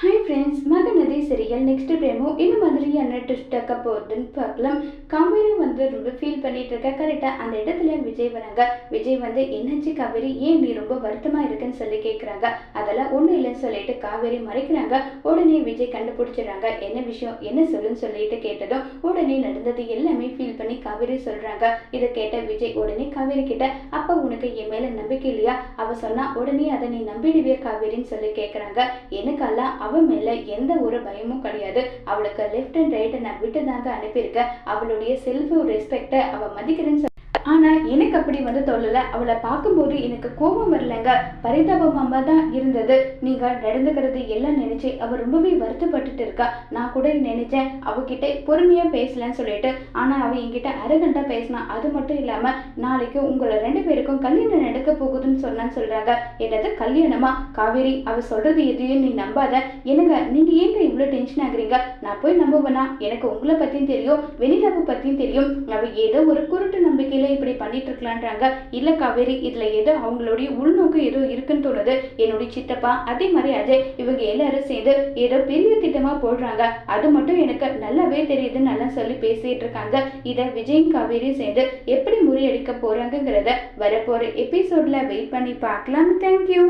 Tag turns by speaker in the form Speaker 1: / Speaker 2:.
Speaker 1: Hi friends Mahanadhi serial next promo இந்த மாதிரியான twist ஆக்க போகுதுன்னு பார்க்கலாம். காவேரி வந்து ரொம்ப ஃபீல் பண்ணிட்டு இருக்க? கரெக்டாக அந்த இடத்துல விஜய் வராங்க. விஜய் வந்து என்னாச்சு காவேரி? ஏன் நீ ரொம்ப வருத்தமாக இருக்குன்னு சொல்லி கேட்குறாங்க அதெல்லாம் ஒன்றும் இல்லைன்னு சொல்லிட்டு காவேரி மறைக்கிறாங்க. உடனே விஜய் கண்டுபிடிச்சிடுறாங்க. என்ன விஷயம்? என்ன சொல்லுன்னு சொல்லிட்டு கேட்டதும் உடனே நடந்தது எல்லாமே ஃபீல் பண்ணி காவேரி சொல்கிறாங்க இதை கேட்ட விஜய் உடனே காவேரி கிட்ட அப்போ உனக்கு என் மேலே நம்பிக்கை இல்லையா? அவ சொன்னா உடனே அதை நீ நம்பிடுவிய காவேரின்னு சொல்லி கேட்குறாங்க எனக்கெல்லாம் அவ மேல எந்த ஒரு பயமும் கிடையாது. அவளுக்கு லெஃப்ட் அண்ட் ரைட்டை நான் விட்டு தாங்க அனுப்பியிருக்கேன். அவளுடைய செல்ஃப் ரெஸ்பெக்டை அவள் மதிக்கிறேன்னு ஆனால் எனக்கு அப்படி வந்து தோணல. அவளை பார்க்கும்போது எனக்கு கோபம் வரலங்க. பரிதாபமாக தான் இருந்தது. நீங்கள் நடந்துக்கிறது எல்லாம் நினைச்சு அவள் ரொம்பவே வருத்தப்பட்டுட்டு இருக்கா. நான் கூட நினைச்சேன் அவகிட்ட பொறுமையாக பேசலன்னு சொல்லிட்டு. ஆனால் அவ என்கிட்ட அரகண்டா பேசினா அது மட்டும் இல்லாமல் நாளைக்கு உங்களை ரெண்டு பேருக்கும் கல்யாணம் நடக்க போகுதுன்னு சொன்னான்னு சொல்கிறாங்க என்னது கல்யாணமா? காவேரி அவ சொல்கிறது எதையும் நீ நம்பாத. என்னங்க நீங்கள் ஏங்க இவ்வளோ டென்ஷன் ஆகுறீங்க? நான் போய் நம்புவேனா? எனக்கு உங்களை பற்றியும் தெரியும் வெனிலாவை பற்றியும் தெரியும். அவ ஏதோ ஒரு குருட்டு நம்பிக்கையில இப்படி பண்ணிட்டு இருக்கலான்றாங்க இல்ல காவேரி இதுல ஏதோ அவங்களுடைய உள்நோக்கு ஏதோ இருக்குன்னு தோணுது. என்னுடைய சித்தப்பா அதே மாதிரி அஜய் இவங்க எல்லாரும் சேர்ந்து ஏதோ பெரிய திட்டமா போடுறாங்க. அது மட்டும் எனக்கு நல்லாவே தெரியுதுன்னு நல்லா சொல்லி பேசிட்டு இருக்காங்க. இதை விஜயும் காவேரியும் சேர்ந்து எப்படி முறியடிக்க போறாங்கங்கிறத வரப்போற எபிசோட்ல வெயிட் பண்ணி பார்க்கலாம். தேங்க்யூ